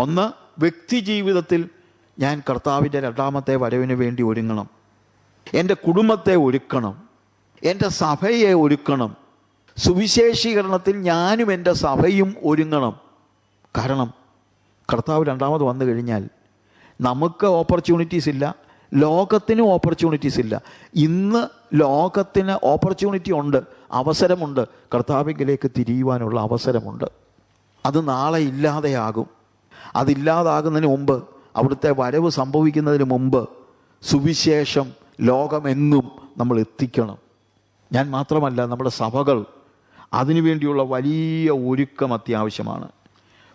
ഒന്ന് വ്യക്തി ജീവിതത്തിൽ ഞാൻ കർത്താവിന്റെ രണ്ടാമത്തെ വരവിന് വേണ്ടി ഒരുങ്ങണം. എന്റെ കുടുംബത്തെ ഒരുക്കണം. എന്റെ സഭയെ ഒരുക്കണം. സുവിശേഷീകരണത്തിൽ ഞാനും എന്റെ സഭയും ഒരുങ്ങണം. കാരണം കർത്താവ് രണ്ടാമത് വന്നു കഴിഞ്ഞാൽ നമുക്ക് ഓപ്പർച്യൂണിറ്റീസ് ഇല്ല ലോകത്തിനും ഓപ്പർച്യൂണിറ്റീസ് ഇല്ല. ഇന്ന് ലോകത്തിന് ഓപ്പർച്യൂണിറ്റി ഉണ്ട് അവസരമുണ്ട്. കർത്താവിങ്കിലേക്ക് തിരിയുവാനുള്ള അവസരമുണ്ട്. അത് നാളെ ഇല്ലാതെയാകും. അതില്ലാതാകുന്നതിന് മുമ്പ് അവിടുത്തെ വരവ് സംഭവിക്കുന്നതിന് മുമ്പ് സുവിശേഷം ലോകമെന്നും നമ്മൾ എത്തിക്കണം. ഞാൻ മാത്രമല്ല നമ്മുടെ സഭകൾ അതിനുവേണ്ടിയുള്ള വലിയ ഒരുക്കം അത്യാവശ്യമാണ്.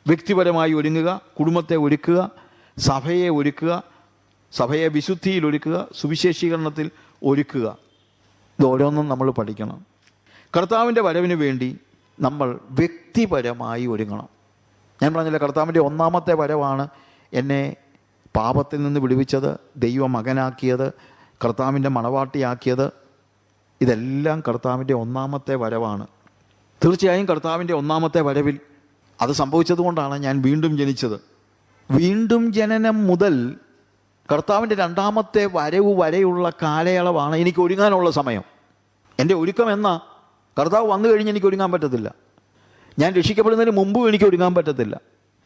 വ്യക്തിപരമായി ഒരുങ്ങുക കുടുംബത്തെ ഒരുക്കുക സഭയെ ഒരുക്കുക സഭയെ വിശുദ്ധിയിൽ ഒരുക്കുക സുവിശേഷീകരണത്തിൽ ഒരുക്കുക. ഇത് ഓരോന്നും നമ്മൾ പഠിക്കണം. കർത്താവിന്റെ വരവിന് വേണ്ടി നമ്മൾ വ്യക്തിപരമായി ഒരുങ്ങണം. ഞാൻ പറഞ്ഞില്ല കർത്താവിന്റെ ഒന്നാമത്തെ വരവാണ് എന്നെ പാപത്തിൽ നിന്ന് വിടുവിച്ചത് ദൈവ മകനാക്കിയത് കർത്താവിന്റെ മണവാട്ടിയാക്കിയത്. ഇതെല്ലാം കർത്താവിന്റെ ഒന്നാമത്തെ വരവാണ്. തീർച്ചയായും കർത്താവിന്റെ ഒന്നാമത്തെ വരവിൽ അത് സംഭവിച്ചതുകൊണ്ടാണ് ഞാൻ വീണ്ടും ജനിച്ചത്. വീണ്ടും ജനനം മുതൽ കർത്താവിന്റെ രണ്ടാമത്തെ വരവ് വരെയുള്ള കാലയളവാണ് എനിക്ക് ഒരുങ്ങാനുള്ള സമയം. എന്റെ ഒരുക്കം എന്നാ കർത്താവ് വന്നു കഴിഞ്ഞ് എനിക്ക് ഒരുങ്ങാൻ പറ്റത്തില്ല. ഞാൻ രക്ഷിക്കപ്പെടുന്നതിന് മുമ്പും എനിക്ക് ഒരുങ്ങാൻ പറ്റത്തില്ല.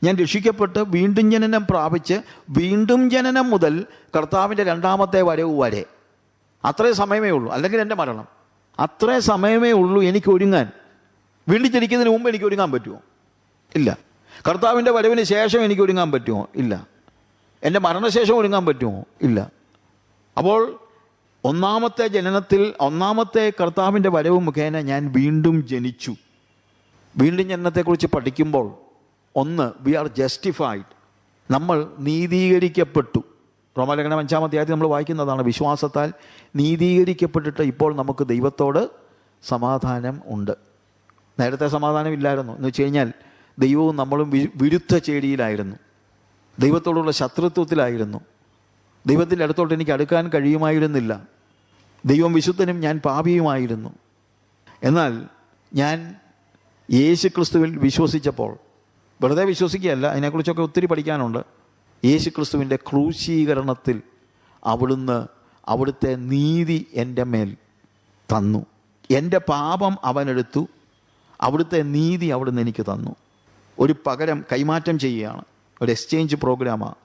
ഞാൻ രക്ഷിക്കപ്പെട്ട് വീണ്ടും ജനനം പ്രാപിച്ച് വീണ്ടും ജനനം മുതൽ കർത്താവിന്റെ രണ്ടാമത്തെ വരവ് വരെ. അത്രേ സമയമേ ഉള്ളൂ. അല്ലെങ്കിൽ എന്റെ മരണം. അത്രേ സമയമേ ഉള്ളൂ എനിക്ക് ഒരുങ്ങാൻ. വീണ്ടും ജനിക്കുന്നതിന് മുമ്പ് എനിക്ക് ഒരുങ്ങാൻ പറ്റുമോ? ഇല്ല. കർത്താവിന്റെ വരവിന് ശേഷം എനിക്ക് ഒരുങ്ങാൻ പറ്റുമോ? ഇല്ല. എന്റെ മരണശേഷം ഒരുങ്ങാൻ പറ്റുമോ? ഇല്ല. അപ്പോൾ ഒന്നാമത്തെ ജനനത്തിൽ ഒന്നാമത്തെ കർത്താവിന്റെ വരവ് മുഖേന ഞാൻ വീണ്ടും ജനിച്ചു. വീണ്ടും ജനനത്തെക്കുറിച്ച് പഠിക്കുമ്പോൾ ഒന്ന് വി ആർ ജസ്റ്റിഫൈഡ് നമ്മൾ നീതീകരിക്കപ്പെട്ടു. റോമാലേഖനം അഞ്ചാം അധ്യായത്തിൽ നമ്മൾ വായിക്കുന്നതാണ് വിശ്വാസത്താൽ നീതീകരിക്കപ്പെട്ടിട്ട് ഇപ്പോൾ നമുക്ക് ദൈവത്തോട് സമാധാനം ഉണ്ട്. നേരത്തെ സമാധാനം ഇല്ലായിരുന്നു. എന്ന് വെച്ച് കഴിഞ്ഞാൽ ദൈവവും നമ്മളും വിരുദ്ധ ചേടിയിലായിരുന്നു ദൈവത്തോടുള്ള ശത്രുത്വത്തിലായിരുന്നു. ദൈവത്തിന്റെ അടുത്തോട്ട് എനിക്ക് അടുക്കാൻ കഴിയുമായിരുന്നില്ല. ദൈവം വിശുദ്ധനും ഞാൻ പാപിയുമായിരുന്നു. എന്നാൽ ഞാൻ യേശു ക്രിസ്തുവിൽ വിശ്വസിച്ചപ്പോൾ വെറുതെ വിശ്വസിക്കുകയല്ല അതിനെക്കുറിച്ചൊക്കെ ഒത്തിരി പഠിക്കാനുണ്ട്. യേശു ക്രിസ്തുവിന്റെ ക്രൂശീകരണത്തിൽ അവിടുന്ന് അവിടുത്തെ നീതി എന്റെ മേൽ തന്നു. എന്റെ പാപം അവനെടുത്തു അവിടുത്തെ നീതി അവിടുന്ന് എനിക്ക് തന്നു. ഒരു പകരം കൈമാറ്റം ചെയ്യുകയാണ്. ഒരു എക്സ്ചേഞ്ച് പ്രോഗ്രാമാണ്.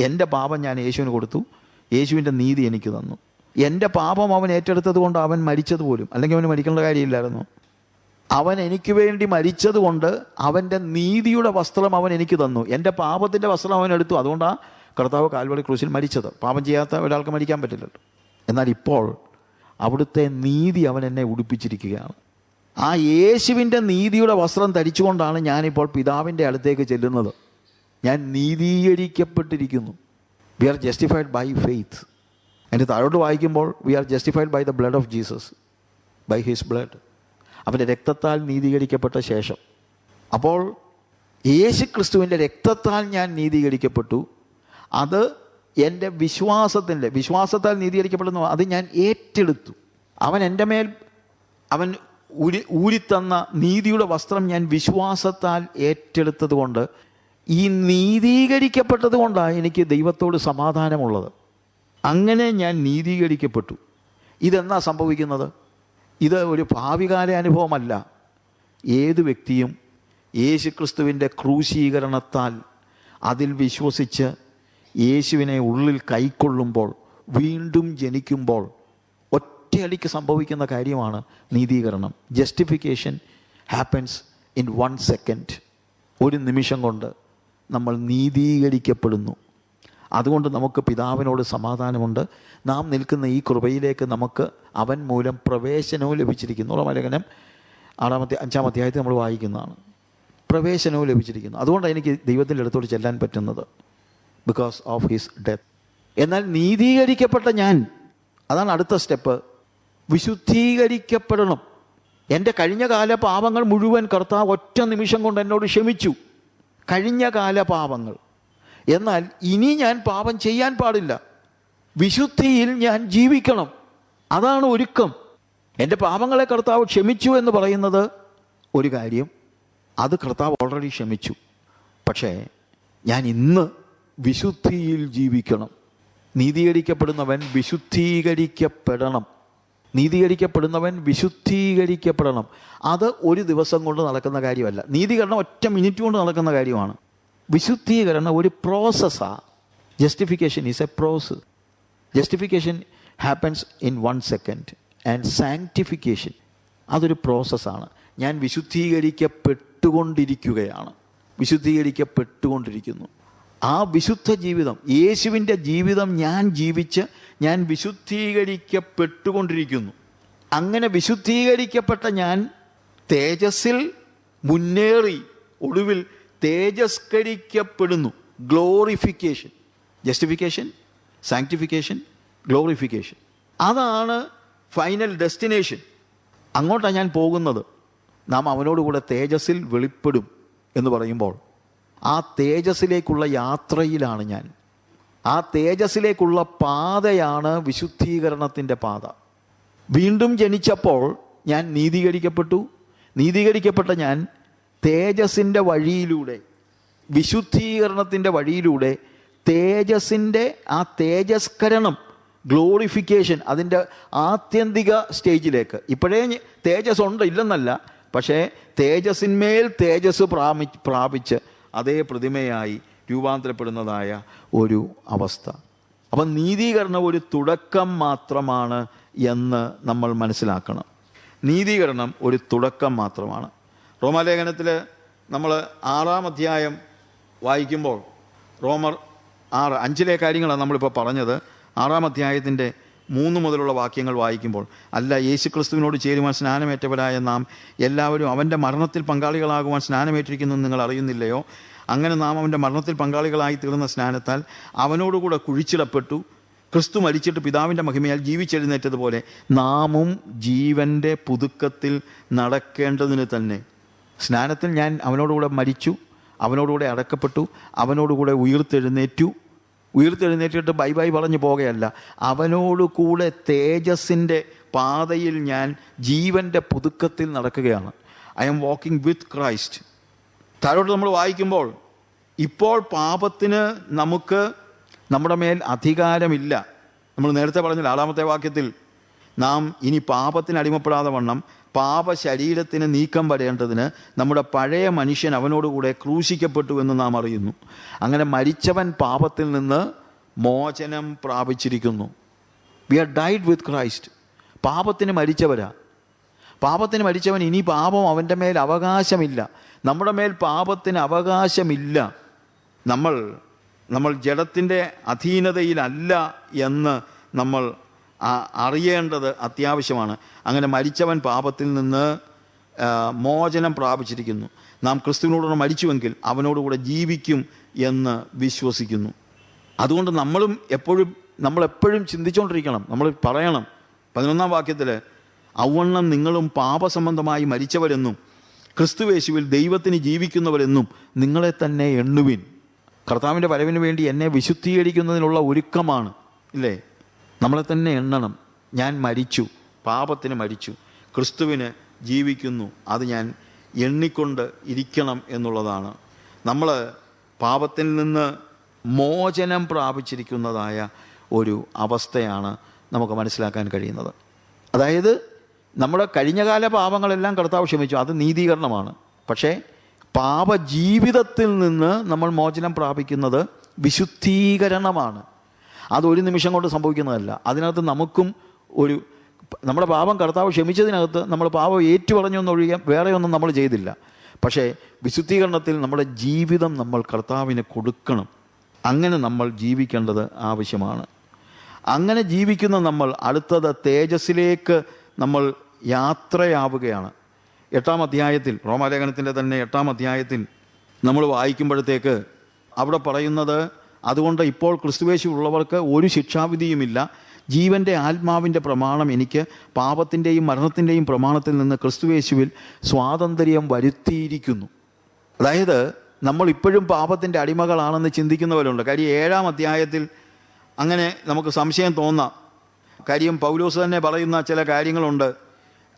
എന്റെ പാപം ഞാൻ യേശുവിന് കൊടുത്തു. യേശുവിന്റെ നീതി എനിക്ക് തന്നു. എന്റെ പാപം അവൻ ഏറ്റെടുത്തത് കൊണ്ട് അവൻ മരിച്ചത് പോലും അല്ലെങ്കിൽ അവന് മരിക്കേണ്ട കാര്യമില്ലായിരുന്നു. അവൻ എനിക്ക് വേണ്ടി മരിച്ചതുകൊണ്ട് അവന്റെ നീതിയുടെ വസ്ത്രം അവൻ എനിക്ക് തന്നു. എന്റെ പാപത്തിന്റെ വസ്ത്രം അവൻ എടുത്തു. അതുകൊണ്ടാണ് കർത്താവ് കാൽവടി ക്രൂശിൽ മരിച്ചത്. പാപം ചെയ്യാത്ത ഒരാൾക്ക് മരിക്കാൻ പറ്റില്ലല്ലോ. എന്നാൽ ഇപ്പോൾ അവിടുത്തെ നീതി അവൻ എന്നെ ഉടുപ്പിച്ചിരിക്കുകയാണ്. ആ യേശുവിന്റെ നീതിയുടെ വസ്ത്രം ധരിച്ചുകൊണ്ടാണ് ഞാനിപ്പോൾ പിതാവിന്റെ അടുത്തേക്ക് ചെല്ലുന്നത്. ഞാൻ നീതീകരിക്കപ്പെട്ടിരിക്കുന്നു. We are justified by faith എന്റെ താഴോട്ട് വായിക്കുമ്പോൾ we are justified by the blood of Jesus by his blood അവന്റെ രക്തത്താൽ നീതീകരിക്കപ്പെട്ട ശേഷം. അപ്പോൾ യേശു ക്രിസ്തുവിന്റെ രക്തത്താൽ ഞാൻ നീതീകരിക്കപ്പെട്ടു. അത് എന്റെ വിശ്വാസത്തിന്റെ വിശ്വാസത്താൽ നീതീകരിക്കപ്പെടുന്നു. അത് ഞാൻ ഏറ്റെടുത്തു. അവൻ എന്റെ മേൽ അവൻ ഊരി ഊരിത്തന്ന നീതിയുടെ വസ്ത്രം ഞാൻ വിശ്വാസത്താൽ ഏറ്റെടുത്തത് കൊണ്ട് ഈ നീതീകരിക്കപ്പെട്ടത് കൊണ്ടാണ് എനിക്ക് ദൈവത്തോട് സമാധാനമുള്ളത്. അങ്ങനെ ഞാൻ നീതീകരിക്കപ്പെട്ടു. ഇതെന്നാ സംഭവിക്കുന്നത്? ഇത് ഒരു ഭാവികാല അനുഭവമല്ല. ഏത് വ്യക്തിയും യേശുക്രിസ്തുവിന്റെ ക്രൂശീകരണത്താൽ അതിൽ വിശ്വസിച്ച് യേശുവിനെ ഉള്ളിൽ കൈക്കൊള്ളുമ്പോൾ വീണ്ടും ജനിക്കുമ്പോൾ ഒറ്റയടിക്ക് സംഭവിക്കുന്ന കാര്യമാണ് നീതീകരണം. Justification happens in one second ഒരു നിമിഷം കൊണ്ട് നമ്മൾ നീതീകരിക്കപ്പെടുന്നു. അതുകൊണ്ട് നമുക്ക് പിതാവിനോട് സമാധാനമുണ്ട്. നാം നിൽക്കുന്ന ഈ കൃപയിലേക്ക് നമുക്ക് അവൻ മൂലം പ്രവേശനവും ലഭിച്ചിരിക്കുന്നു. റോമാലേഖനം ആറാമത്തെ അഞ്ചാം അധ്യായത്തിൽ നമ്മൾ വായിക്കുന്നതാണ്. പ്രവേശനവും ലഭിച്ചിരിക്കുന്നു. അതുകൊണ്ടാണ് എനിക്ക് ദൈവത്തിന്റെ അടുത്തോട്ട് ചെല്ലാൻ പറ്റുന്നത്. ബിക്കോസ് ഓഫ് ഹിസ് ഡെത്ത് എന്നാൽ നീതീകരിക്കപ്പെട്ട ഞാൻ അതാണ് അടുത്ത സ്റ്റെപ്പ് വിശുദ്ധീകരിക്കപ്പെടണം. എന്റെ കഴിഞ്ഞ കാല പാപങ്ങൾ മുഴുവൻ കർത്താവ് ഒറ്റ നിമിഷം കൊണ്ട് എന്നോട് ക്ഷമിച്ചു. കഴിഞ്ഞ കാല പാപങ്ങൾ. എന്നാൽ ഇനി ഞാൻ പാപം ചെയ്യാൻ പാടില്ല. വിശുദ്ധിയിൽ ഞാൻ ജീവിക്കണം. അതാണ് ഒരുക്കം. എന്റെ പാപങ്ങളെ കർത്താവ് ക്ഷമിച്ചു എന്ന് പറയുന്നത് ഒരു കാര്യം. അത് കർത്താവ് ഓൾറെഡി ക്ഷമിച്ചു. പക്ഷേ ഞാൻ ഇന്ന് വിശുദ്ധിയിൽ ജീവിക്കണം. നീതീകരിക്കപ്പെടുന്നവൻ വിശുദ്ധീകരിക്കപ്പെടണം. നീതീകരിക്കപ്പെടുന്നവൻ വിശുദ്ധീകരിക്കപ്പെടണം. അത് ഒരു ദിവസം കൊണ്ട് നടക്കുന്ന കാര്യമല്ല. നീതീകരണം ഒറ്റ മിനിറ്റ് കൊണ്ട് നടക്കുന്ന കാര്യമാണ്. വിശുദ്ധീകരണം ഒരു പ്രോസസ്സാണ് justification is a process justification happens in one second and sanctification അതൊരു പ്രോസസ്സാണ് ഞാൻ വിശുദ്ധീകരിക്കപ്പെട്ടുകൊണ്ടിരിക്കുകയാണ്. വിശുദ്ധീകരിക്കപ്പെട്ടുകൊണ്ടിരിക്കുന്നു. ആ വിശുദ്ധ ജീവിതം യേശുവിന്റെ ജീവിതം ഞാൻ ജീവിച്ച് ഞാൻ വിശുദ്ധീകരിക്കപ്പെട്ടുകൊണ്ടിരിക്കുന്നു. അങ്ങനെ വിശുദ്ധീകരിക്കപ്പെട്ട ഞാൻ തേജസ്സിൽ മുന്നേറി ഒടുവിൽ തേജസ്കരിക്കപ്പെടുന്നു. ഗ്ലോറിഫിക്കേഷൻ ജസ്റ്റിഫിക്കേഷൻ സാങ്ക്ടിഫിക്കേഷൻ ഗ്ലോറിഫിക്കേഷൻ അതാണ് ഫൈനൽ ഡെസ്റ്റിനേഷൻ അങ്ങോട്ടാണ് ഞാൻ പോകുന്നത്. നാം അവനോടുകൂടെ തേജസ്സിൽ വെളിപ്പെടും എന്ന് പറയുമ്പോൾ ആ തേജസ്സിലേക്കുള്ള യാത്രയിലാണ് ഞാൻ. ആ തേജസ്സിലേക്കുള്ള പാതയാണ് വിശുദ്ധീകരണത്തിന്റെ പാത. വീണ്ടും ജനിച്ചപ്പോൾ ഞാൻ നീതീകരിക്കപ്പെട്ടു. നീതീകരിക്കപ്പെട്ട ഞാൻ തേജസ്സിന്റെ വഴിയിലൂടെ വിശുദ്ധീകരണത്തിന്റെ വഴിയിലൂടെ തേജസ്സിന്റെ ആ തേജസ്കരണം ഗ്ലോറിഫിക്കേഷൻ അതിന്റെ ആത്യന്തിക സ്റ്റേജിലേക്ക് ഇപ്പോഴേ തേജസ് ഉണ്ട് ഇല്ലെന്നല്ല പക്ഷേ തേജസ്സിന്മേൽ തേജസ് പ്രാപി പ്രാപിച്ച് അതേ പ്രതിമയായി രൂപാന്തരപ്പെടുന്നതായ ഒരു അവസ്ഥ. അപ്പം നീതീകരണം ഒരു തുടക്കം മാത്രമാണ് എന്ന് നമ്മൾ മനസ്സിലാക്കണം. നീതീകരണം ഒരു തുടക്കം മാത്രമാണ്. റോമാലേഖനത്തിൽ നമ്മൾ ആറാം അധ്യായം വായിക്കുമ്പോൾ റോമർ ആറ് അഞ്ചിലെ കാര്യങ്ങളാണ് നമ്മളിപ്പോൾ പറഞ്ഞത്. ആറാം അധ്യായത്തിന്റെ മൂന്ന് മുതലുള്ള വാക്യങ്ങൾ വായിക്കുമ്പോൾ അല്ല യേശു ക്രിസ്തുവിനോട് ചേരുവാൻ സ്നാനമേറ്റവരായ നാം എല്ലാവരും അവന്റെ മരണത്തിൽ പങ്കാളികളാകുവാൻ സ്നാനമേറ്റിരിക്കുന്നു നിങ്ങൾ അറിയുന്നില്ലയോ? അങ്ങനെ നാം അവന്റെ മരണത്തിൽ പങ്കാളികളായി തീർന്ന സ്നാനത്താൽ അവനോടുകൂടെ കുഴിച്ചിടപ്പെട്ടു. ക്രിസ്തു മരിച്ചിട്ട് പിതാവിന്റെ മഹിമയാൽ ജീവിച്ചെഴുന്നേറ്റതുപോലെ നാമും ജീവന്റെ പുതുക്കത്തിൽ നടക്കേണ്ടതിന് തന്നെ. സ്നാനത്തിൽ ഞാൻ അവനോടുകൂടെ മരിച്ചു അവനോടുകൂടെ അടക്കപ്പെട്ടു അവനോടുകൂടെ ഉയർത്തെഴുന്നേറ്റു. ഉയർത്തെഴുന്നേറ്റിട്ട് ബൈ ബൈ പറഞ്ഞു പോകുകയല്ല അവനോടുകൂടെ തേജസ്സിന്റെ പാതയിൽ ഞാൻ ജീവന്റെ പുതുക്കത്തിൽ നടക്കുകയാണ്. I am walking with Christ താഴോട്ട് നമ്മൾ വായിക്കുമ്പോൾ ഇപ്പോൾ പാപത്തിന് നമുക്ക് നമ്മുടെ മേൽ അധികാരമില്ല. നമ്മൾ നേരത്തെ പറഞ്ഞ ആറാമത്തെ വാക്യത്തിൽ നാം ഇനി പാപത്തിന് അടിമപ്പെടാതെ വണ്ണം പാപ ശരീരത്തിന് നീക്കം വരേണ്ടതിന് നമ്മുടെ പഴയ മനുഷ്യൻ അവനോടുകൂടെ ക്രൂശിക്കപ്പെട്ടു എന്ന് നാം അറിയുന്നു. അങ്ങനെ മരിച്ചവൻ പാപത്തിൽ നിന്ന് മോചനം പ്രാപിച്ചിരിക്കുന്നു. We are died with Christ പാപത്തിന് മരിച്ചവരാ. പാപത്തിന് മരിച്ചവൻ ഇനി പാപം അവന്റെ മേൽ അവകാശമില്ല. നമ്മുടെ മേൽ പാപത്തിന് അവകാശമില്ല. നമ്മൾ നമ്മൾ ജഡത്തിന്റെ അധീനതയിലല്ല എന്ന് നമ്മൾ അറിയേണ്ടത് അത്യാവശ്യമാണ്. അങ്ങനെ മരിച്ചവൻ പാപത്തിൽ നിന്ന് മോചനം പ്രാപിച്ചിരിക്കുന്നു. നാം ക്രിസ്തുവിനോട് മരിച്ചുവെങ്കിൽ അവനോടുകൂടെ ജീവിക്കും എന്ന് വിശ്വസിക്കുന്നു. അതുകൊണ്ട് നമ്മളും എപ്പോഴും നമ്മളെപ്പോഴും ചിന്തിച്ചുകൊണ്ടിരിക്കണം നമ്മൾ പറയണം. പതിനൊന്നാം വാക്യത്തിൽ ഔവണ്ണം നിങ്ങളും പാപസംബന്ധമായി മരിച്ചവരെന്നും ക്രിസ്തുവേശുവിൽ ദൈവത്തിന് ജീവിക്കുന്നവരെന്നും നിങ്ങളെ തന്നെ എണ്ണുവിൻ. കർത്താവിന്റെ വരവിന് വേണ്ടി എന്നെ വിശുദ്ധീകരിക്കുന്നതിനുള്ള ഒരുക്കമാണ്. ഇല്ലേ? നമ്മളെ തന്നെ എണ്ണണം. ഞാൻ മരിച്ചു. പാപത്തിന് മരിച്ചു. ക്രിസ്തുവിന് ജീവിക്കുന്നു. അത് ഞാൻ എണ്ണിക്കൊണ്ട് ഇരിക്കണം എന്നുള്ളതാണ്. നമ്മൾ പാപത്തിൽ നിന്ന് മോചനം പ്രാപിച്ചിരിക്കുന്നതായ ഒരു അവസ്ഥയാണ് നമുക്ക് മനസ്സിലാക്കാൻ കഴിയുന്നത്. അതായത് നമ്മുടെ കഴിഞ്ഞകാല പാപങ്ങളെല്ലാം കർത്താവ് ക്ഷമിച്ചു. അത് നീതീകരണമാണ്. പക്ഷേ പാപജീവിതത്തിൽ നിന്ന് നമ്മൾ മോചനം പ്രാപിക്കുന്നത് വിശുദ്ധീകരണമാണ്. അത് ഒരു നിമിഷം കൊണ്ട് സംഭവിക്കുന്നതല്ല. അതിനകത്ത് നമുക്കും ഒരു നമ്മുടെ പാപം കർത്താവ് ക്ഷമിച്ചതിനകത്ത് നമ്മൾ പാപം ഏറ്റുപറഞ്ഞു വേറെയൊന്നും നമ്മൾ ചെയ്തില്ല. പക്ഷേ വിശുദ്ധീകരണത്തിൽ നമ്മുടെ ജീവിതം നമ്മൾ കർത്താവിന് കൊടുക്കണം. അങ്ങനെ നമ്മൾ ജീവിക്കേണ്ടത് ആവശ്യമാണ്. അങ്ങനെ ജീവിക്കുന്ന നമ്മൾ അടുത്തത് തേജസ്സിലേക്ക് നമ്മൾ യാത്രയാവുകയാണ്. എട്ടാം അധ്യായത്തിൽ റോമാലേഖനത്തിന്റെ തന്നെ എട്ടാം അധ്യായത്തിൽ നമ്മൾ വായിക്കുമ്പോഴത്തേക്ക് അവിടെ പറയുന്നത് അതുകൊണ്ട് ഇപ്പോൾ ക്രിസ്തുവേശു ഉള്ളവർക്ക് ഒരു ശിക്ഷാവിധിയുമില്ല. ജീവന്റെ ആത്മാവിന്റെ പ്രമാണം എനിക്ക് പാപത്തിന്റെയും മരണത്തിന്റെയും പ്രമാണത്തിൽ നിന്ന് ക്രിസ്തുവേശുവിൽ സ്വാതന്ത്ര്യം വരുത്തിയിരിക്കുന്നു. അതായത് നമ്മൾ ഇപ്പോഴും പാപത്തിന്റെ അടിമകളാണെന്ന് ചിന്തിക്കുന്നവരുണ്ട്. കാര്യം ഏഴാം അധ്യായത്തിൽ അങ്ങനെ നമുക്ക് സംശയം തോന്നാം. കാര്യം പൗലോസ് തന്നെ പറയുന്ന ചില കാര്യങ്ങളുണ്ട്.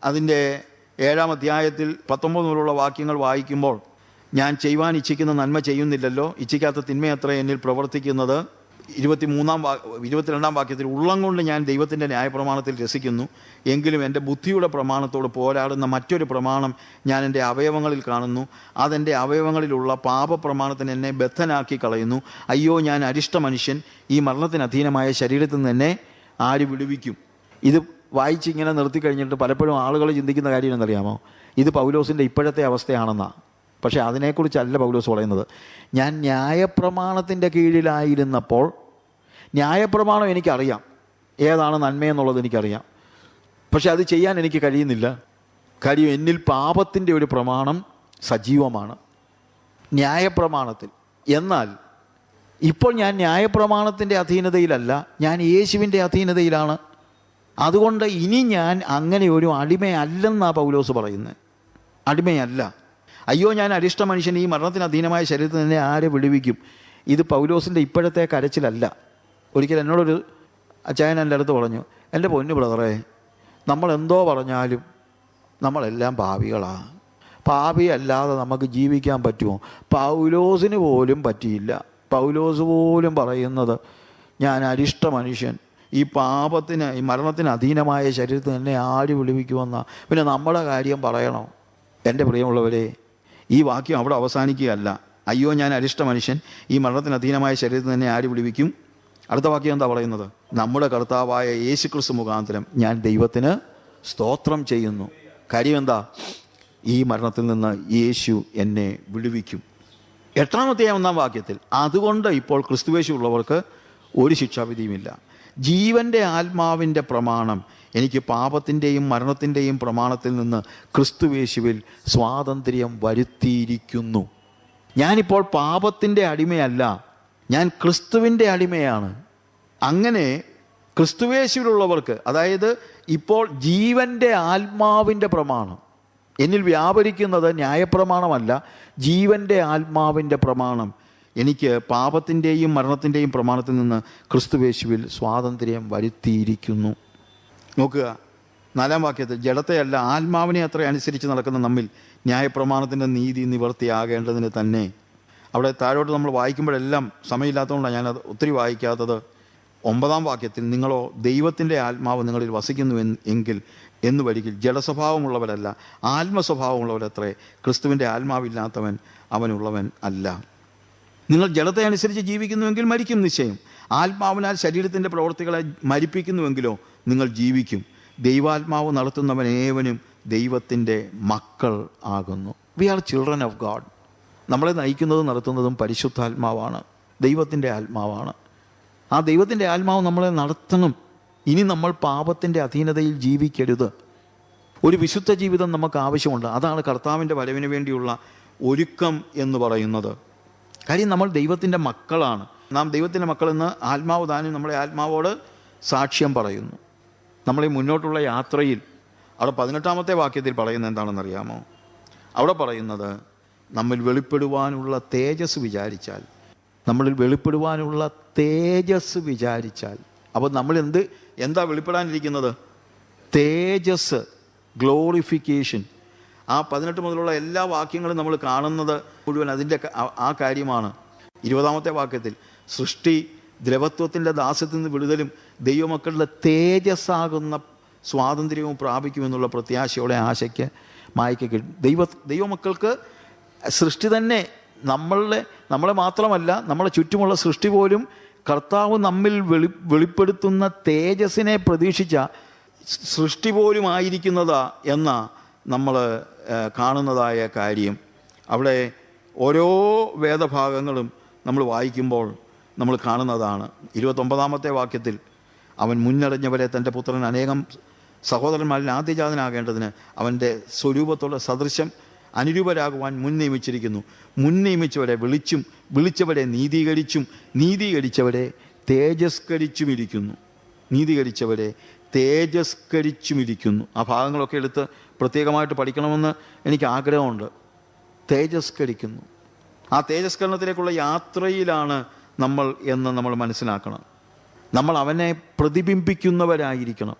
അതിന്റെ ഏഴാം അധ്യായത്തിൽ പത്തൊമ്പത് മുതലുള്ള വാക്യങ്ങൾ വായിക്കുമ്പോൾ ഞാൻ ചെയ്യുവാൻ ഇച്ഛിക്കുന്ന നന്മ ചെയ്യുന്നില്ലല്ലോ. ഇച്ഛിക്കാത്ത തിന്മയത്ര എന്നിൽ പ്രവർത്തിക്കുന്നത്. ഇരുപത്തിമൂന്നാം വാ ഇരുപത്തിരണ്ടാം വാക്യത്തിൽ ഉള്ളം കൊണ്ട് ഞാൻ ദൈവത്തിന്റെ ന്യായപ്രമാണത്തിൽ രസിക്കുന്നു. എങ്കിലും എന്റെ ബുദ്ധിയുടെ പ്രമാണത്തോട് പോരാടുന്ന മറ്റൊരു പ്രമാണം ഞാൻ എന്റെ അവയവങ്ങളിൽ കാണുന്നു. അതെന്റെ അവയവങ്ങളിലുള്ള പാപപ്രമാണത്തിന് എന്നെ ബദ്ധനാക്കി കളയുന്നു. അയ്യോ ഞാൻ അരിഷ്ട മനുഷ്യൻ. ഈ മരണത്തിന് അധീനമായ ശരീരത്തിൽ നിന്ന് എന്നെ ആര് വിടുവിക്കും? ഇത് വായിച്ചിങ്ങനെ നിർത്തി കഴിഞ്ഞിട്ട് പലപ്പോഴും ആളുകൾ ചിന്തിക്കുന്ന കാര്യം എന്നറിയാമോ ഇത് പൗലോസിന്റെ ഇപ്പോഴത്തെ അവസ്ഥയാണെന്നാണ് പക്ഷേ അതിനെക്കുറിച്ചല്ല പൗലോസ് പറയുന്നത്. ഞാൻ ന്യായപ്രമാണത്തിന്റെ കീഴിലായിരുന്നപ്പോൾ ന്യായപ്രമാണം എനിക്കറിയാം. ഏതാണ് നന്മയെന്നുള്ളത് എനിക്കറിയാം. പക്ഷേ അത് ചെയ്യാൻ എനിക്ക് കഴിയുന്നില്ല. കാര്യം എന്നിൽ പാപത്തിന്റെ ഒരു പ്രമാണം സജീവമാണ്. ന്യായപ്രമാണത്തിൽ. എന്നാൽ ഇപ്പോൾ ഞാൻ ന്യായപ്രമാണത്തിന്റെ അധീനതയിലല്ല. ഞാൻ യേശുവിന്റെ അധീനതയിലാണ്. അതുകൊണ്ട് ഇനി ഞാൻ അങ്ങനെ ഒരു അടിമയല്ലെന്നാണ് പൗലോസ് പറയുന്നത്. അടിമയല്ല. അയ്യോ ഞാൻ അരിഷ്ട മനുഷ്യൻ ഈ മരണത്തിന് അധീനമായ ശരീരത്തിൽ നിന്നെ ആരെ വിടുവിക്കും? ഇത് പൗലോസിന്റെ ഇപ്പോഴത്തെ കരച്ചിലല്ല. ഒരിക്കൽ എന്നോടൊരു അച്ചായൻ എന്റെ അടുത്ത് പറഞ്ഞു എന്റെ പൊന്നു ബ്രദറെ നമ്മളെന്തോ പറഞ്ഞാലും നമ്മളെല്ലാം പാപികളാണ് പാപി അല്ലാതെ നമുക്ക് ജീവിക്കാൻ പറ്റുമോ? പൗലോസിന് പോലും പറ്റിയില്ല. പൗലോസ് പോലും പറയുന്നത് ഞാൻ അരിഷ്ട മനുഷ്യൻ ഈ പാപത്തിന് ഈ മരണത്തിന് അധീനമായ ശരീരത്തിൽ എന്നെ ആര് വിളിപ്പിക്കുമെന്ന പിന്നെ നമ്മുടെ കാര്യം പറയണോ? എന്റെ പ്രിയമുള്ളവരെ ഈ വാക്യം അവിടെ അവസാനിക്കുകയല്ല. അയ്യോ ഞാൻ അരിഷ്ട മനുഷ്യൻ. ഈ മരണത്തിന് അധീനമായ ശരീരത്തിൽ തന്നെ ആര് വിളിപ്പിക്കും അടുത്ത വാക്യം എന്താ പറയുന്നത്? നമ്മുടെ കർത്താവായ യേശു ക്രിസ്തു മുഖാന്തരം ഞാൻ ദൈവത്തിന് സ്തോത്രം ചെയ്യുന്നു. കാര്യം എന്താ? ഈ മരണത്തിൽ നിന്ന് യേശു എന്നെ വിടുവിക്കും എട്ടാമത്തെ ഒന്നാം വാക്യത്തിൽ അതുകൊണ്ട് ഇപ്പോൾ ക്രിസ്തുവേശു ഉള്ളവർക്ക് ഒരു ശിക്ഷാവിധിയുമില്ല. ജീവന്റെ ആത്മാവിന്റെ പ്രമാണം എനിക്ക് പാപത്തിന്റെയും മരണത്തിന്റെയും പ്രമാണത്തിൽ നിന്ന് ക്രിസ്തുവേശുവിൽ സ്വാതന്ത്ര്യം വരുത്തിയിരിക്കുന്നു. ഞാനിപ്പോൾ പാപത്തിന്റെ അടിമയല്ല. ഞാൻ ക്രിസ്തുവിന്റെ അടിമയാണ്. അങ്ങനെ ക്രിസ്തുവേശുവിലുള്ളവർക്ക് അതായത് ഇപ്പോൾ ജീവന്റെ ആത്മാവിന്റെ പ്രമാണം എന്നിൽ വ്യാപരിക്കുന്നത് ന്യായപ്രമാണമല്ല ജീവന്റെ ആത്മാവിന്റെ പ്രമാണം. എനിക്ക് പാപത്തിന്റെയും മരണത്തിന്റെയും പ്രമാണത്തിൽ നിന്ന് ക്രിസ്തുവേശുവിൽ സ്വാതന്ത്ര്യം വരുത്തിയിരിക്കുന്നു. നോക്കുക. നാലാം വാക്യത്തിൽ ജഡത്തെയല്ല ആത്മാവിനെ അത്ര അനുസരിച്ച് നടക്കുന്ന നമ്മിൽ ന്യായപ്രമാണത്തിന്റെ നീതി നിവർത്തിയാകേണ്ടതിന് തന്നെ. അവിടെ താഴോട്ട് നമ്മൾ വായിക്കുമ്പോഴെല്ലാം സമയമില്ലാത്തതുകൊണ്ടാണ് ഞാനത് ഒത്തിരി വായിക്കാത്തത്. ഒമ്പതാം വാക്യത്തിൽ നിങ്ങളോ ദൈവത്തിന്റെ ആത്മാവ് നിങ്ങളിൽ വസിക്കുന്നു എങ്കിൽ എന്ന് വരികിൽ ജഡസ്വഭാവമുള്ളവരല്ല ആത്മസ്വഭാവമുള്ളവരത്രേ ക്രിസ്തുവിന്റെ ആത്മാവില്ലാത്തവൻ അവനുള്ളവൻ അല്ല. നിങ്ങൾ ജഡത്തെ അനുസരിച്ച് ജീവിക്കുന്നുവെങ്കിൽ മരിക്കും നിശ്ചയം. ആത്മാവിനാൽ ശരീരത്തിന്റെ പ്രവർത്തികളെ മരിപ്പിക്കുന്നുവെങ്കിലോ നിങ്ങൾ ജീവിക്കും. ദൈവാത്മാവ് നടത്തുന്നവൻ ഏവനും ദൈവത്തിന്റെ മക്കൾ ആകുന്നു. We are children of God നമ്മളെ നയിക്കുന്നതും നടത്തുന്നതും പരിശുദ്ധാത്മാവാണ്. ദൈവത്തിന്റെ ആത്മാവാണ്. ആ ദൈവത്തിന്റെ ആത്മാവ് നമ്മളെ നടത്തണം. ഇനി നമ്മൾ പാപത്തിന്റെ അധീനതയിൽ ജീവിക്കരുത്. ഒരു വിശുദ്ധ ജീവിതം നമുക്ക് ആവശ്യമുണ്ട്. അതാണ് കർത്താവിന്റെ വരവിന് വേണ്ടിയുള്ള ഒരുക്കം എന്ന് പറയുന്നത്. കാര്യം നമ്മൾ ദൈവത്തിന്റെ മക്കളാണ്. നാം ദൈവത്തിന്റെ മക്കളെന്ന് ആത്മാവ് താനും നമ്മളെ ആത്മാവോട് സാക്ഷ്യം പറയുന്നു. നമ്മളെ മുന്നോട്ടുള്ള യാത്രയിൽ അവിടെ പതിനെട്ടാമത്തെ വാക്യത്തിൽ പറയുന്നത് എന്താണെന്നറിയാമോ? അവിടെ പറയുന്നത് നമ്മിൽ വെളിപ്പെടുവാനുള്ള തേജസ് വിചാരിച്ചാൽ നമ്മളിൽ വെളിപ്പെടുവാനുള്ള തേജസ് വിചാരിച്ചാൽ. അപ്പോൾ നമ്മൾ എന്ത് എന്താ വെളിപ്പെടാനിരിക്കുന്നത്? തേജസ് ഗ്ലോറിഫിക്കേഷൻ. ആ പതിനെട്ട് മുതലുള്ള എല്ലാ വാക്യങ്ങളും നമ്മൾ കാണുന്നത് മുഴുവൻ അതിന്റെ ആ- കാര്യമാണ്. ഇരുപതാമത്തെ വാക്യത്തിൽ സൃഷ്ടി ദ്രവത്വത്തിന്റെ ദാസ്യത്തിൽ നിന്ന് വിടുതലും ദൈവമക്കളുടെ തേജസ്സാകുന്ന സ്വാതന്ത്ര്യവും പ്രാപിക്കുമെന്നുള്ള പ്രത്യാശയോടെ ആശയ്ക്ക് മായ്ക്ക് കിട്ടും ദൈവ ദൈവമക്കൾക്ക് സൃഷ്ടി തന്നെ നമ്മളുടെ നമ്മളെ മാത്രമല്ല നമ്മളെ ചുറ്റുമുള്ള സൃഷ്ടി പോലും കർത്താവ് നമ്മിൽ വെളി വെളിപ്പെടുത്തുന്ന തേജസ്സിനെ പ്രതീക്ഷിച്ച സൃഷ്ടി പോലും ആയിരിക്കുന്നതാ എന്ന നമ്മൾ കാണുന്നതായ കാര്യം. അവിടെ ഓരോ വേദഭാഗങ്ങളും നമ്മൾ വായിക്കുമ്പോൾ നമ്മൾ കാണുന്നതാണ്. ഇരുപത്തൊമ്പതാമത്തെ വാക്യത്തിൽ അവൻ മുന്നറിഞ്ഞവരെ തന്റെ പുത്രൻ അനേകം സഹോദരന്മാരിൽ ആദ്യജാതനാകേണ്ടതിന് അവന്റെ സ്വരൂപത്തോടെ സദൃശം അനുരൂപരാകുവാൻ മുൻ നിയമിച്ചിരിക്കുന്നു മുൻ നിയമിച്ചവരെ വിളിച്ചും വിളിച്ചവരെ നീതീകരിച്ചും നീതീകരിച്ചവരെ തേജസ്കരിച്ചുമിരിക്കുന്നു. നീതീകരിച്ചവരെ തേജസ്കരിച്ചുമിരിക്കുന്നു. ആ ഭാഗങ്ങളൊക്കെ എടുത്ത് പ്രത്യേകമായിട്ട് പഠിക്കണമെന്ന് എനിക്ക് ആഗ്രഹമുണ്ട്. തേജസ്കരിക്കുന്നു. ആ തേജസ്കരണത്തിലേക്കുള്ള യാത്രയിലാണ് നമ്മൾ എന്ന് നമ്മൾ മനസ്സിലാക്കണം. നമ്മൾ അവനെ പ്രതിബിംബിക്കുന്നവരായിരിക്കണം.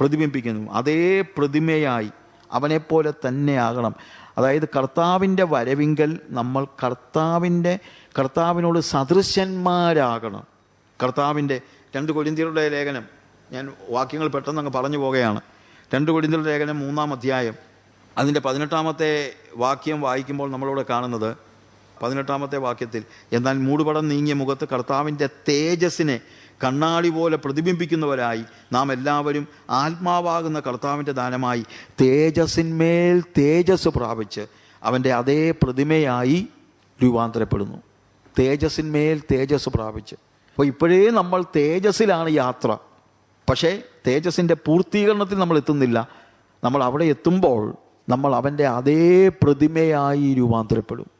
പ്രതിബിംബിക്കുന്നു. അതേ പ്രതിമയായി അവനെപ്പോലെ തന്നെ ആകണം അതായത് കർത്താവിന്റെ വരവിങ്കൽ നമ്മൾ കർത്താവിന്റെ കർത്താവിനോട് സദൃശന്മാരാകണം. കർത്താവിന്റെ രണ്ട് കൊരിന്തിയരുടെ ലേഖനം. ഞാൻ വാക്യങ്ങൾ പെട്ടെന്ന് അങ്ങ് പറഞ്ഞു പോകുകയാണ് രണ്ട് കൊരിന്തിയരുടെ ലേഖനം മൂന്നാം അധ്യായം. അതിന്റെ പതിനെട്ടാമത്തെ വാക്യം വായിക്കുമ്പോൾ നമ്മളിവിടെ കാണുന്നത് പതിനെട്ടാമത്തെ വാക്യത്തിൽ എന്നാൽ മൂടുപടം നീങ്ങിയ മുഖത്ത് കർത്താവിന്റെ തേജസ്സിനെ കണ്ണാടി പോലെ പ്രതിബിംബിക്കുന്നവരായി നാം എല്ലാവരും ആത്മാവാകുന്ന കർത്താവിന്റെ ദാനമായി തേജസ്സിന്മേൽ തേജസ് പ്രാപിച്ച് അവന്റെ അതേ പ്രതിമയായി രൂപാന്തരപ്പെടുന്നു. തേജസ്സിന്മേൽ തേജസ് പ്രാപിച്ച്. അപ്പോൾ ഇപ്പോഴേ നമ്മൾ തേജസ്സിലാണ് യാത്ര. പക്ഷേ തേജസ്സിന്റെ പൂർത്തീകരണത്തിൽ നമ്മൾ എത്തുന്നില്ല. നമ്മൾ അവിടെ എത്തുമ്പോൾ നമ്മൾ അവന്റെ അതേ പ്രതിമയായി രൂപാന്തരപ്പെടും.